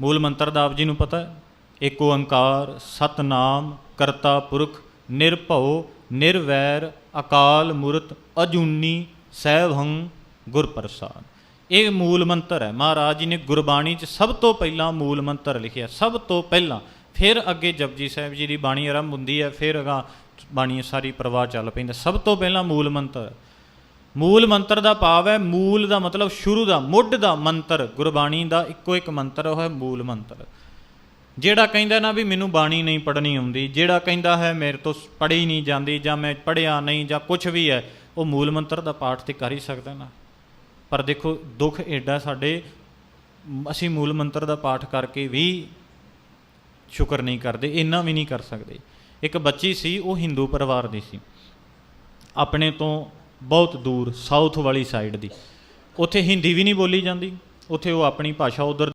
ਮੂਲ ਮੰਤਰ ਦਾ ਆਪ ਜੀ ਨੂੰ ਪਤਾ ਹੈ। ਏਕ ਓੰਕਾਰ, ਸਤਨਾਮ, ਕਰਤਾ ਪੁਰਖ, ਨਿਰਭਉ, ਨਿਰਵੈਰ, ਅਕਾਲ ਮੂਰਤ, ਅਜੂਨੀ, ਸੈਭੰ ਗੁਰ ਪ੍ਰਸਾਦ ਇਹ ਮੂਲ ਮੰਤਰ ਹੈ। ਮਹਾਰਾਜ ਜੀ ਨੇ ਗੁਰਬਾਣੀ 'ਚ ਸਭ ਤੋਂ ਪਹਿਲਾਂ ਮੂਲ ਮੰਤਰ ਲਿਖਿਆ। ਸਭ ਤੋਂ ਪਹਿਲਾਂ ਫਿਰ ਅੱਗੇ ਜਪਜੀ ਸਾਹਿਬ ਜੀ ਦੀ ਬਾਣੀ ਆਰੰਭ ਹੁੰਦੀ ਹੈ, ਫਿਰ ਅਗਾ ਬਾਣੀ ਸਾਰੀ ਪ੍ਰਵਾਹ ਚੱਲ ਪੈਂਦਾ। ਸਭ ਤੋਂ ਪਹਿਲਾਂ ਮੂਲ ਮੰਤਰ ਮੂਲ ਮੰਤਰ ਦਾ ਭਾਵ ਹੈ ਮੂਲ ਦਾ ਮਤਲਬ ਸ਼ੁਰੂ ਦਾ, ਮੁੱਢ ਦਾ ਮੰਤਰ। ਗੁਰਬਾਣੀ ਦਾ ਇੱਕੋ ਇੱਕ ਮੰਤਰ, ਉਹ ਹੈ ਮੂਲ ਮੰਤਰ। ਜਿਹੜਾ ਕਹਿੰਦਾ ਨਾ ਵੀ ਮੈਨੂੰ ਬਾਣੀ ਨਹੀਂ ਪੜ੍ਹਨੀ ਆਉਂਦੀ, ਜਿਹੜਾ ਕਹਿੰਦਾ ਹੈ ਮੇਰੇ ਤੋਂ ਪੜ੍ਹੀ ਨਹੀਂ ਜਾਂਦੀ ਜਾਂ ਮੈਂ ਪੜ੍ਹਿਆ ਨਹੀਂ ਜਾਂ ਕੁਝ ਵੀ ਹੈ, ਉਹ ਮੂਲ ਮੰਤਰ ਦਾ ਪਾਠ ਤੇ ਕਰ ਹੀ ਸਕਦਾ ਨਾ। ਪਰ ਦੇਖੋ, ਦੁੱਖ ਐਡਾ ਸਾਡੇ, ਅਸੀਂ ਮੂਲ ਮੰਤਰ ਦਾ ਪਾਠ ਕਰਕੇ ਵੀ ਸ਼ੁਕਰ ਨਹੀਂ ਕਰਦੇ, ਇੰਨਾ ਵੀ ਨਹੀਂ ਕਰ ਸਕਦੇ। ਇੱਕ ਬੱਚੀ ਸੀ, ਉਹ ਹਿੰਦੂ ਪਰਿਵਾਰ ਦੀ ਸੀ। ਆਪਣੇ ਤੋਂ ਬਹੁਤ ਦੂਰ ਸਾਊਥ ਵਾਲੀ ਸਾਈਡ ਦੀ। ਉੱਥੇ ਹਿੰਦੀ ਵੀ ਨਹੀਂ ਬੋਲੀ ਜਾਂਦੀ। ਉੱਥੇ ਉਹ ਆਪਣੀ ਭਾਸ਼ਾ ਉਧਰ